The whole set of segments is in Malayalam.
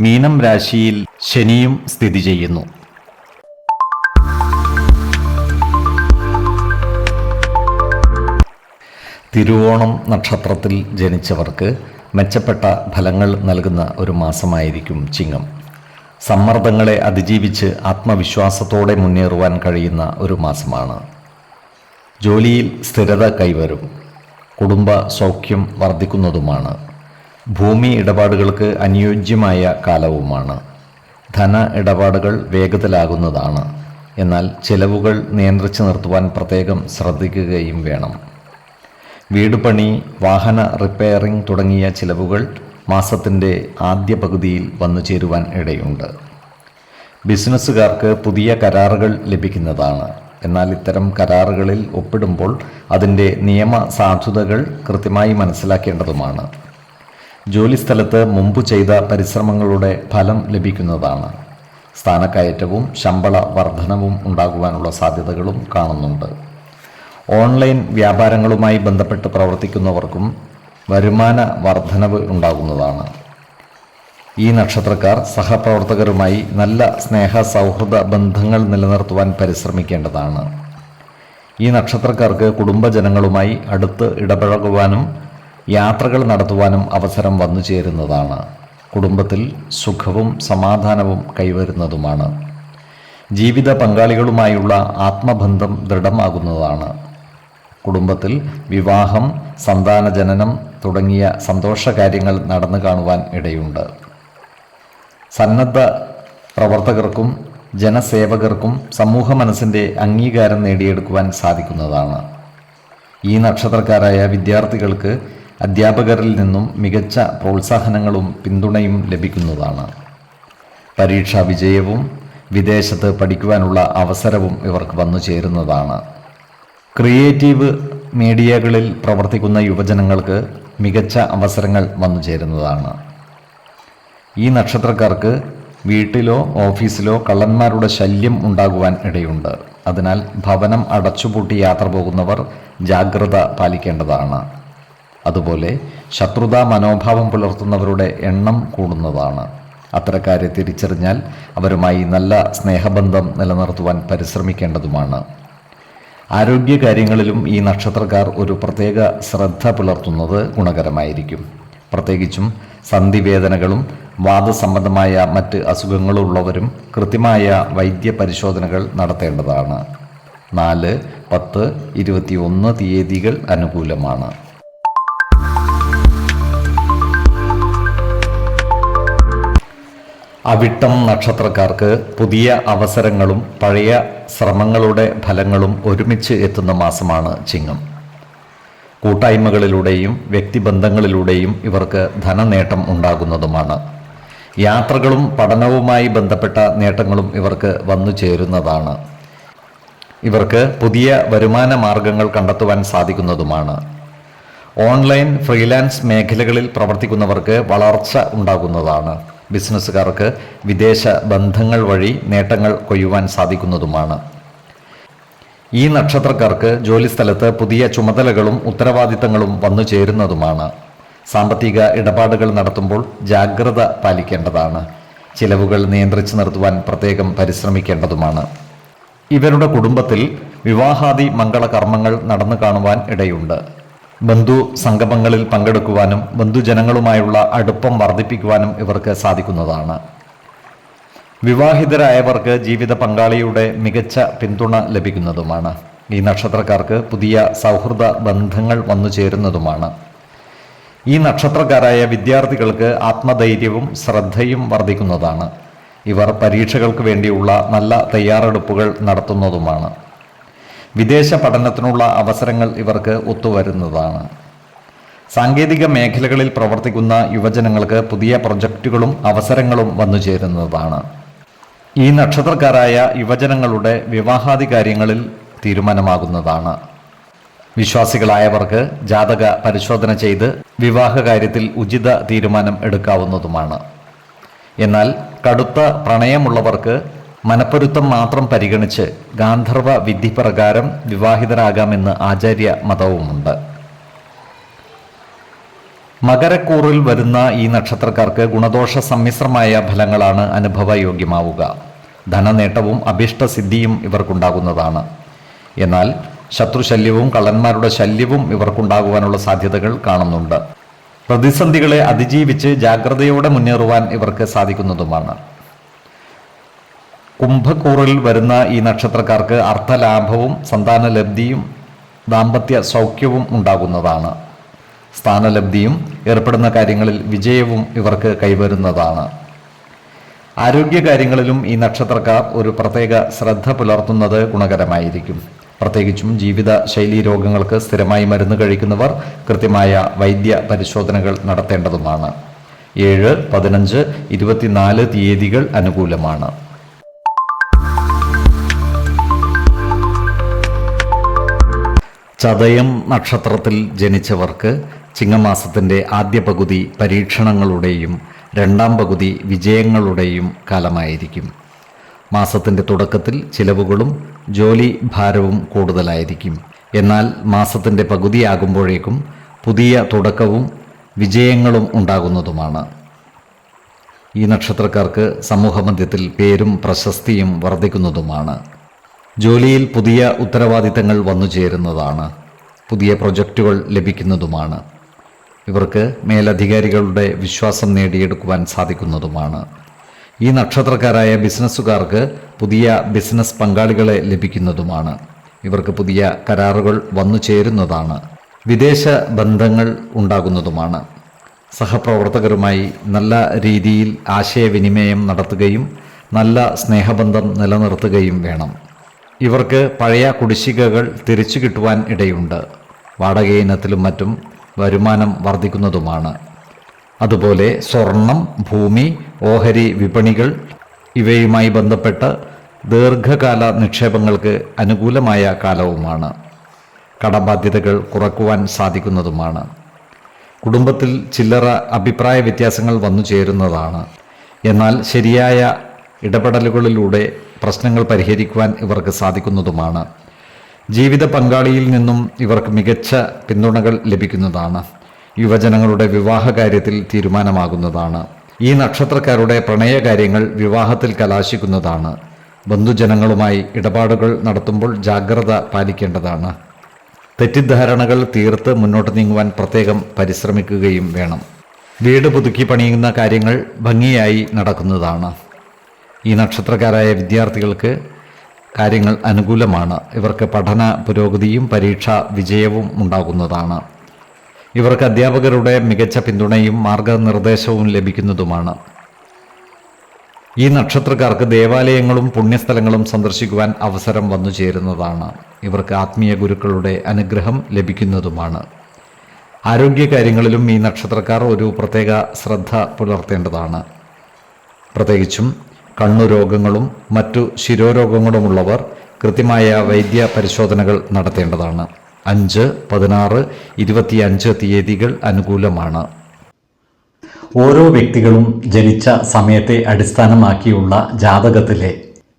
മീനം രാശിയിൽ ശനിയും സ്ഥിതി ചെയ്യുന്നു. തിരുവോണം നക്ഷത്രത്തിൽ ജനിച്ചവർക്ക് മെച്ചപ്പെട്ട ഫലങ്ങൾ നൽകുന്ന ഒരു മാസമായിരിക്കും ചിങ്ങം. സമ്മർദ്ദങ്ങളെ അതിജീവിച്ച് ആത്മവിശ്വാസത്തോടെ മുന്നേറുവാൻ കഴിയുന്ന ഒരു മാസമാണ്. ജോലിയിൽ സ്ഥിരത കൈവരും. കുടുംബ സൗഖ്യം വർദ്ധിക്കുന്നതുമാണ്. ഭൂമി ഇടപാടുകൾക്ക് അനുയോജ്യമായ കാലവുമാണ്. ധന ഇടപാടുകൾ വേഗത്തിലാകുന്നതാണ്. എന്നാൽ ചെലവുകൾ നിയന്ത്രിച്ചു നിർത്തുവാൻ പ്രത്യേകം ശ്രദ്ധിക്കുകയും വേണം. വീട് പണി വാഹന റിപ്പയറിംഗ് തുടങ്ങിയ ചിലവുകൾ മാസത്തിന്റെ ആദ്യ പകുതിയിൽ വന്നു ചേരുവാൻ ഇടയുണ്ട്. ബിസിനസ്സുകാർക്ക് പുതിയ കരാറുകൾ ലഭിക്കുന്നതാണ്. എന്നാൽ ഇത്തരം കരാറുകളിൽ ഒപ്പിടുമ്പോൾ അതിന്റെ നിയമ സാധുതകൾ കൃത്യമായി മനസ്സിലാക്കേണ്ടതുമാണ്. ജോലിസ്ഥലത്ത് മുമ്പ് ചെയ്ത പരിശ്രമങ്ങളുടെ ഫലം ലഭിക്കുന്നതാണ്. സ്ഥാനക്കയറ്റവും ശമ്പള വർധനവും ഉണ്ടാകുവാനുള്ള സാധ്യതകളും കാണുന്നുണ്ട്. ഓൺലൈൻ വ്യാപാരങ്ങളുമായി ബന്ധപ്പെട്ട് പ്രവർത്തിക്കുന്നവർക്കും വരുമാന വർധനവ് ഉണ്ടാകുന്നതാണ്. ഈ നക്ഷത്രക്കാർ സഹപ്രവർത്തകരുമായി നല്ല സ്നേഹ സൗഹൃദ ബന്ധങ്ങൾ നിലനിർത്തുവാൻ പരിശ്രമിക്കേണ്ടതാണ്. ഈ നക്ഷത്രക്കാർക്ക് കുടുംബജനങ്ങളുമായി അടുത്ത് ഇടപഴകുവാനും യാത്രകൾ നടത്തുവാനും അവസരം വന്നു ചേരുന്നതാണ്. കുടുംബത്തിൽ സുഖവും സമാധാനവും കൈവരുന്നതുമാണ്. ജീവിത പങ്കാളികളുമായുള്ള ആത്മബന്ധം ദൃഢമാകുന്നതാണ്. കുടുംബത്തിൽ വിവാഹം സന്താന ജനനം തുടങ്ങിയ സന്തോഷകാര്യങ്ങൾ നടന്നു കാണുവാൻ ഇടയുണ്ട്. സന്നദ്ധ പ്രവർത്തകർക്കും ജനസേവകർക്കും സമൂഹ മനസ്സിന്റെ അംഗീകാരം നേടിയെടുക്കുവാൻ സാധിക്കുന്നതാണ്. ഈ നക്ഷത്രക്കാരായ വിദ്യാർത്ഥികൾക്ക് അധ്യാപകരിൽ നിന്നും മികച്ച പ്രോത്സാഹനങ്ങളും പിന്തുണയും ലഭിക്കുന്നതാണ്. പരീക്ഷാ വിജയവും വിദേശത്ത് പഠിക്കുവാനുള്ള അവസരവും ഇവർക്ക് വന്നു ചേരുന്നതാണ്. ക്രിയേറ്റീവ് മീഡിയകളിൽ പ്രവർത്തിക്കുന്ന യുവജനങ്ങൾക്ക് മികച്ച അവസരങ്ങൾ വന്നു ചേരുന്നതാണ്. ഈ നക്ഷത്രക്കാർക്ക് വീട്ടിലോ ഓഫീസിലോ കള്ളന്മാരുടെ ശല്യം ഉണ്ടാകുവാൻ ഇടയുണ്ട്. അതിനാൽ ഭവനം അടച്ചുപൂട്ടി യാത്ര പോകുന്നവർ ജാഗ്രത പാലിക്കേണ്ടതാണ്. അതുപോലെ ശത്രുതാ മനോഭാവം പുലർത്തുന്നവരുടെ എണ്ണം കൂടുന്നതാണ്. അത്തരക്കാരെ തിരിച്ചറിഞ്ഞാൽ അവരുമായി നല്ല സ്നേഹബന്ധം നിലനിർത്തുവാൻ പരിശ്രമിക്കേണ്ടതുമാണ്. ആരോഗ്യകാര്യങ്ങളിലും ഈ നക്ഷത്രക്കാർ ഒരു പ്രത്യേക ശ്രദ്ധ പുലർത്തുന്നത് ഗുണകരമായിരിക്കും. പ്രത്യേകിച്ചും സന്ധിവേദനകളും വാദസംബന്ധമായ മറ്റ് അസുഖങ്ങളുള്ളവരും കൃത്യമായ വൈദ്യ പരിശോധനകൾ നടത്തേണ്ടതാണ്. നാല് പത്ത് ഇരുപത്തിയൊന്ന് തീയതികൾ അനുകൂലമാണ്. അവിട്ടം നക്ഷത്രക്കാർക്ക് പുതിയ അവസരങ്ങളും പഴയ ശ്രമങ്ങളുടെ ഫലങ്ങളും ഒരുമിച്ച് എത്തുന്ന മാസമാണ് ചിങ്ങം. കൂട്ടായ്മകളിലൂടെയും വ്യക്തിബന്ധങ്ങളിലൂടെയും ഇവർക്ക് ധനനേട്ടം ഉണ്ടാകുന്നതുമാണ്. യാത്രകളും പഠനവുമായി ബന്ധപ്പെട്ട നേട്ടങ്ങളും ഇവർക്ക് വന്നു ചേരുന്നതാണ്. ഇവർക്ക് പുതിയ വരുമാന മാർഗങ്ങൾ കണ്ടെത്തുവാൻ സാധിക്കുന്നതുമാണ്. ഓൺലൈൻ ഫ്രീലാൻസ് മേഖലകളിൽ പ്രവർത്തിക്കുന്നവർക്ക് വളർച്ച ഉണ്ടാകുന്നതാണ്. ബിസിനസ്സുകാർക്ക് വിദേശ ബന്ധങ്ങൾ വഴി നേട്ടങ്ങൾ കൊയ്യുവാൻ സാധിക്കുന്നതുമാണ്. ഈ നക്ഷത്രക്കാർക്ക് ജോലിസ്ഥലത്ത് പുതിയ ചുമതലകളും ഉത്തരവാദിത്തങ്ങളും വന്നു ചേരുന്നതുമാണ്. സാമ്പത്തിക ഇടപാടുകൾ നടത്തുമ്പോൾ ജാഗ്രത പാലിക്കേണ്ടതാണ്. ചിലവുകൾ നിയന്ത്രിച്ചു നിർത്തുവാൻ പ്രത്യേകം പരിശ്രമിക്കേണ്ടതുമാണ്. ഇവരുടെ കുടുംബത്തിൽ വിവാഹാദി മംഗളകർമ്മങ്ങൾ നടന്നു കാണുവാൻ ഇടയുണ്ട്. ബന്ധു സംഗമങ്ങളിൽ പങ്കെടുക്കുവാനും ബന്ധുജനങ്ങളുമായുള്ള അടുപ്പം വർദ്ധിപ്പിക്കുവാനും ഇവർക്ക് സാധിക്കുന്നതാണ്. വിവാഹിതരായവർക്ക് ജീവിത പങ്കാളിയുടെ മികച്ച പിന്തുണ ലഭിക്കുന്നതുമാണ്. ഈ നക്ഷത്രക്കാർക്ക് പുതിയ സൗഹൃദ ബന്ധങ്ങൾ വന്നു ചേരുന്നതുമാണ്. ഈ നക്ഷത്രക്കാരായ വിദ്യാർത്ഥികൾക്ക് ആത്മധൈര്യവും ശ്രദ്ധയും വർദ്ധിക്കുന്നതാണ്. ഇവർ പരീക്ഷകൾക്ക് വേണ്ടിയുള്ള നല്ല തയ്യാറെടുപ്പുകൾ നടത്തുന്നതുമാണ്. വിദേശ പഠനത്തിനുള്ള അവസരങ്ങൾ ഇവർക്ക് ഒത്തുവരുന്നതാണ്. സാങ്കേതിക മേഖലകളിൽ പ്രവർത്തിക്കുന്ന യുവജനങ്ങൾക്ക് പുതിയ പ്രൊജക്റ്റുകളും അവസരങ്ങളും വന്നു ചേരുന്നതാണ്. ഈ നക്ഷത്രക്കാരായ യുവജനങ്ങളുടെ വിവാഹാദി കാര്യങ്ങളിൽ തീരുമാനമാകുന്നതാണ്. വിശ്വാസികളായവർക്ക് ജാതക പരിശോധന ചെയ്ത് വിവാഹ കാര്യത്തിൽ ഉചിത തീരുമാനം എടുക്കാവുന്നതുമാണ്. എന്നാൽ കടുത്ത പ്രണയമുള്ളവർക്ക് മനപ്പൊരുത്തം മാത്രം പരിഗണിച്ച് ഗാന്ധർവ വിധി പ്രകാരം വിവാഹിതരാകാമെന്ന് ആചാര്യ മതവുമുണ്ട്. മകരക്കൂറിൽ വരുന്ന ഈ നക്ഷത്രക്കാർക്ക് ഗുണദോഷ സമ്മിശ്രമായ ഫലങ്ങളാണ് അനുഭവയോഗ്യമാവുക. ധനനേട്ടവും അഭിഷ്ടസിദ്ധിയും ഇവർക്കുണ്ടാകുന്നതാണ്. എന്നാൽ ശത്രുശല്യവും കള്ളന്മാരുടെ ശല്യവും ഇവർക്കുണ്ടാകുവാനുള്ള സാധ്യതകൾ കാണുന്നുണ്ട്. പ്രതിസന്ധികളെ അതിജീവിച്ച് ജാഗ്രതയോടെ മുന്നേറുവാൻ ഇവർക്ക് സാധിക്കുന്നതുമാണ്. കുംഭക്കൂറിൽ വരുന്ന ഈ നക്ഷത്രക്കാർക്ക് അർത്ഥലാഭവും സന്താനലബ്ധിയും ദാമ്പത്യ സൗഖ്യവും ഉണ്ടാകുന്നതാണ്. സ്ഥാനലബ്ധിയും ഏർപ്പെടുന്ന കാര്യങ്ങളിൽ വിജയവും ഇവർക്ക് കൈവരുന്നതാണ്. ആരോഗ്യ കാര്യങ്ങളിലും ഈ നക്ഷത്രക്കാർ ഒരു പ്രത്യേക ശ്രദ്ധ പുലർത്തുന്നത് ഗുണകരമായിരിക്കും. പ്രത്യേകിച്ചും ജീവിത ശൈലീ രോഗങ്ങൾക്ക് സ്ഥിരമായി മരുന്ന് കഴിക്കുന്നവർ കൃത്യമായ വൈദ്യ പരിശോധനകൾ നടത്തേണ്ടതുമാണ്. ഏഴ് പതിനഞ്ച് ഇരുപത്തിനാല് തീയതികൾ അനുകൂലമാണ്. ചതയം നക്ഷത്രത്തിൽ ജനിച്ചവർക്ക് ചിങ്ങമാസത്തിന്റെ ആദ്യ പകുതി പരീക്ഷണങ്ങളുടെയും രണ്ടാം പകുതി വിജയങ്ങളുടെയും കാലമായിരിക്കും. മാസത്തിന്റെ തുടക്കത്തിൽ ചിലവുകളും ജോലി ഭാരവും കൂടുതലായിരിക്കും. എന്നാൽ മാസത്തിന്റെ പകുതിയാകുമ്പോഴേക്കും പുതിയ തുടക്കവും വിജയങ്ങളും ഉണ്ടാകുന്നതുമാണ്. ഈ നക്ഷത്രക്കാർക്ക് സമൂഹമധ്യത്തിൽ പേരും പ്രശസ്തിയും വർദ്ധിക്കുന്നതുമാണ്. ജോലിയിൽ പുതിയ ഉത്തരവാദിത്തങ്ങൾ വന്നു ചേരുന്നതാണ്. പുതിയ പ്രൊജക്റ്റുകൾ ലഭിക്കുന്നതുമാണ്. ഇവർക്ക് മേലധികാരികളുടെ വിശ്വാസം നേടിയെടുക്കുവാൻ സാധിക്കുന്നതുമാണ്. ഈ നക്ഷത്രക്കാരായ ബിസിനസ്സുകാർക്ക് പുതിയ ബിസിനസ് പങ്കാളികളെ ലഭിക്കുന്നതുമാണ്. ഇവർക്ക് പുതിയ കരാറുകൾ വന്നു ചേരുന്നതാണ്. വിദേശ ബന്ധങ്ങൾ ഉണ്ടാകുന്നതുമാണ്. സഹപ്രവർത്തകരുമായി നല്ല രീതിയിൽ ആശയവിനിമയം നടത്തുകയും നല്ല സ്നേഹബന്ധം നിലനിർത്തുകയും വേണം. ഇവർക്ക് പഴയ കുടിശ്ശികകൾ തിരിച്ചു കിട്ടുവാൻ ഇടയുണ്ട്. വാടക ഇനത്തിലും മറ്റും വരുമാനം വർദ്ധിക്കുന്നതുമാണ്. അതുപോലെ സ്വർണം ഭൂമി ഓഹരി വിപണികൾ ഇവയുമായി ബന്ധപ്പെട്ട് ദീർഘകാല നിക്ഷേപങ്ങൾക്ക് അനുകൂലമായ കാലവുമാണ്. കടബാധ്യതകൾ കുറക്കുവാൻ സാധിക്കുന്നതുമാണ്. കുടുംബത്തിൽ ചില്ലറ അഭിപ്രായ വ്യത്യാസങ്ങൾ വന്നു ചേരുന്നതാണ് എന്നാൽ ശരിയായ ഇടപെടലുകളിലൂടെ പ്രശ്നങ്ങൾ പരിഹരിക്കുവാൻ ഇവർക്ക് സാധിക്കുന്നതുമാണ്. ജീവിത പങ്കാളിയിൽ നിന്നും ഇവർക്ക് മികച്ച പിന്തുണകൾ ലഭിക്കുന്നതാണ്. യുവജനങ്ങളുടെ വിവാഹ കാര്യത്തിൽ തീരുമാനമാകുന്നതാണ്. ഈ നക്ഷത്രക്കാരുടെ പ്രണയകാര്യങ്ങൾ വിവാഹത്തിൽ കലാശിക്കുന്നതാണ്. ബന്ധുജനങ്ങളുമായി ഇടപാടുകൾ നടത്തുമ്പോൾ ജാഗ്രത പാലിക്കേണ്ടതാണ്. തെറ്റിദ്ധാരണകൾ തീർത്ത് മുന്നോട്ട് നീങ്ങുവാൻ പ്രത്യേകം പരിശ്രമിക്കുകയും വേണം. വീട് പുതുക്കി പണിയുന്ന കാര്യങ്ങൾ ഭംഗിയായി നടക്കുന്നതാണ്. ഈ നക്ഷത്രക്കാരായ വിദ്യാർത്ഥികൾക്ക് കാര്യങ്ങൾ അനുകൂലമാണ്. ഇവർക്ക് പഠന പുരോഗതിയും പരീക്ഷാ വിജയവും ഉണ്ടാകുന്നതാണ്. ഇവർക്ക് അധ്യാപകരുടെ മികച്ച പിന്തുണയും മാർഗനിർദ്ദേശവും ലഭിക്കുന്നതുമാണ്. ഈ നക്ഷത്രക്കാർക്ക് ദേവാലയങ്ങളും പുണ്യസ്ഥലങ്ങളും സന്ദർശിക്കുവാൻ അവസരം വന്നു ചേരുന്നതാണ്. ഇവർക്ക് ആത്മീയ ഗുരുക്കളുടെ അനുഗ്രഹം ലഭിക്കുന്നതുമാണ്. ആരോഗ്യകാര്യങ്ങളിലും ഈ നക്ഷത്രക്കാർ ഒരു പ്രത്യേക ശ്രദ്ധ പുലർത്തേണ്ടതാണ്. പ്രത്യേകിച്ചും കണ്ണുരോഗങ്ങളും മറ്റു ശിരോരോഗങ്ങളുമുള്ളവർ കൃത്യമായ വൈദ്യ പരിശോധനകൾ നടത്തേണ്ടതാണ്. അഞ്ച് പതിനാറ് ഇരുപത്തിയഞ്ച് തീയതികൾ അനുകൂലമാണ്. ഓരോ വ്യക്തികളും ജനിച്ച സമയത്തെ അടിസ്ഥാനമാക്കിയുള്ള ജാതകത്തിലെ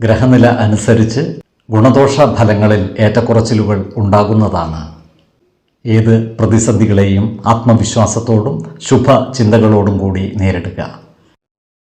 ഗ്രഹനില അനുസരിച്ച് ഗുണദോഷ ഫലങ്ങളിൽ ഏറ്റക്കുറച്ചിലുകൾ ഉണ്ടാകുന്നതാണ്. ഏത് പ്രതിസന്ധികളെയും ആത്മവിശ്വാസത്തോടും ശുഭ ചിന്തകളോടും കൂടി നേരിടുക.